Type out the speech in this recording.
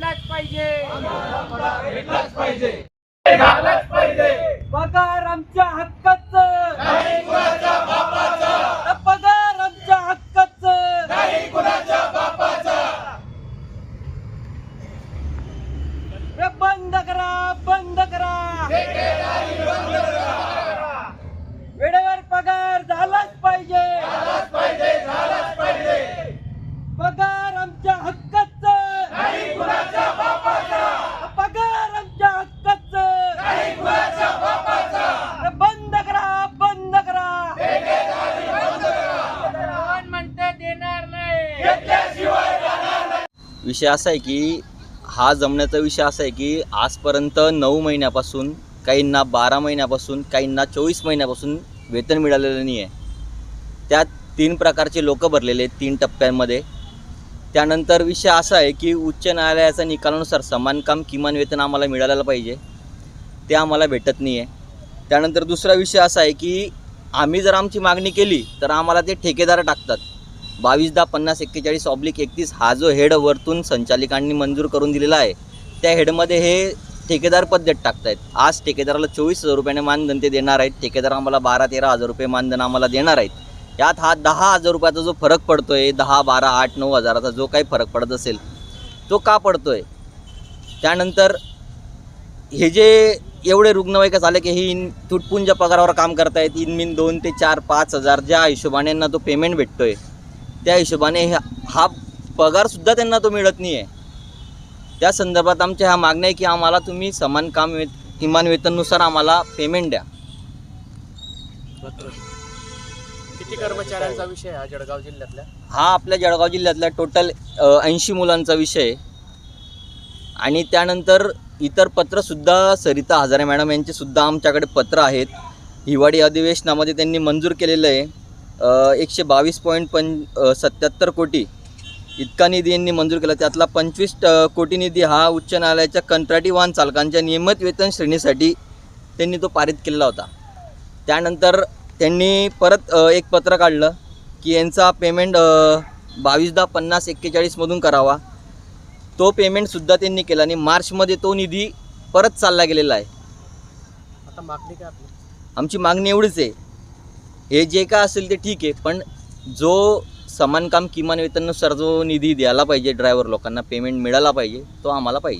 पाहिजे. हे झालंच पाहिजे. पगार आमच्या हक्काचं. पगार आमच्या हक्काचं. बंद करा बंद करा. ठेकेदारी बंद करा. वेळेवर पगार झालाच पाहिजे. झालंच पाहिजे झालंच पाहिजे. पगार आमच्या हक्काचं नाही कुणाच्या बापाचा पगार आमच्या हक्काचं नाही कुणाच्या बापाचा हे बंद करा बंद करा ठेकेदारी बंद करा कोण म्हणते देणार नाही घेतल्याशिवाय जाणार नाही विषय असा आहे की हा जमण्याचा विषय असा आहे की आजपर्यंत नऊ महिन्यापासून काहींना बारा महिन्यापासून काहींना चोवीस महिन्यापासून वेतन मिळालेलं नाही आहे त्यात तीन प्रकारचे लोक भरलेले आहेत तीन टप्प्यांमध्ये. त्यानंतर विषय असा आहे की उच्च न्यायालयाच्या निकालानुसार समान काम किमान वेतन आम्हाला मिळालेलं पाहिजे. ते आम्हाला भेटत नाही आहे त्यानंतर दुसरा विषय असा आहे की आम्ही जर आमची मागणी केली तर आम्हाला ते ठेकेदार टाकतात. बावीस दहा पन्नास एक्केचाळीस ऑब्लिक एकतीस हा जो हेड वरतून संचालिकांनी मंजूर करून दिलेला आहे त्या हेडमध्ये हे ठेकेदार पद्धत टाकतायत. आज ठेकेदाराला चोवीस हजार रुपयाने मानधन ते देणार आहेत. ठेकेदार आम्हाला बारा तेरा हजार रुपये मानधन आम्हाला देणार आहेत. यात हा दहा हजार रुपयाचा जो फरक पडतो आहे दहा बारा आठ नऊ हजाराचा जो काही फरक पडत असेल तो का पडतो आहे त्यानंतर हे जे एवढे रुग्णवाहिका झाले की ही इन तुटपुंज पगारावर काम करतायत इनमिन दोन ते चार पाच हजार ज्या हिशोबाने यांना तो पेमेंट भेटतो आहे त्या हिशोबाने हा- पगारसुद्धा त्यांना तो मिळत नाही आहे त्या संदर्भात आमच्या ह्या मागण्या आहे की आम्हाला तुम्ही समान काम वे किमान वेतननुसार आम्हाला पेमेंट द्या. किती कर्मचाऱ्यांचा विषय हा जळगाव जिल्ह्यातल्या? हा आपल्या जळगाव जिल्ह्यातल्या टोटल ऐंशी मुलांचा विषय आहे. आणि त्यानंतर इतर पत्रसुद्धा सरिता हजारे मॅडम यांचे सुद्धा आमच्याकडे पत्र आहेत. हिवाळी अधिवेशनामध्ये त्यांनी मंजूर केलेलं आहे. एकशे बावीस पॉईंट पं सत्याहत्तर कोटी इतका निधी यांनी मंजूर केला. त्यातला पंचवीस कोटी निधी हा उच्च न्यायालयाच्या कंत्राटी वाहन चालकांच्या नियमित वेतन श्रेणीसाठी त्यांनी तो पारित केलेला होता. त्यानंतर त्यांनी परत एक पत्र काढलं की यांचा पेमेंट बावीस दहा पन्नास एक्केचाळीसमधून करावा. तो पेमेंटसुद्धा त्यांनी केला आणि मार्चमध्ये तो निधी परत चालला गेलेला आहे. आता मागणी काय आपली? आमची मागणी एवढीच आहे. हे जे काय असेल ते ठीक आहे पण जो समान काम किमान वेतननुसार जो निधी द्यायला पाहिजे ड्रायव्हर लोकांना पेमेंट मिळाला पाहिजे तो आम्हाला पाहिजे.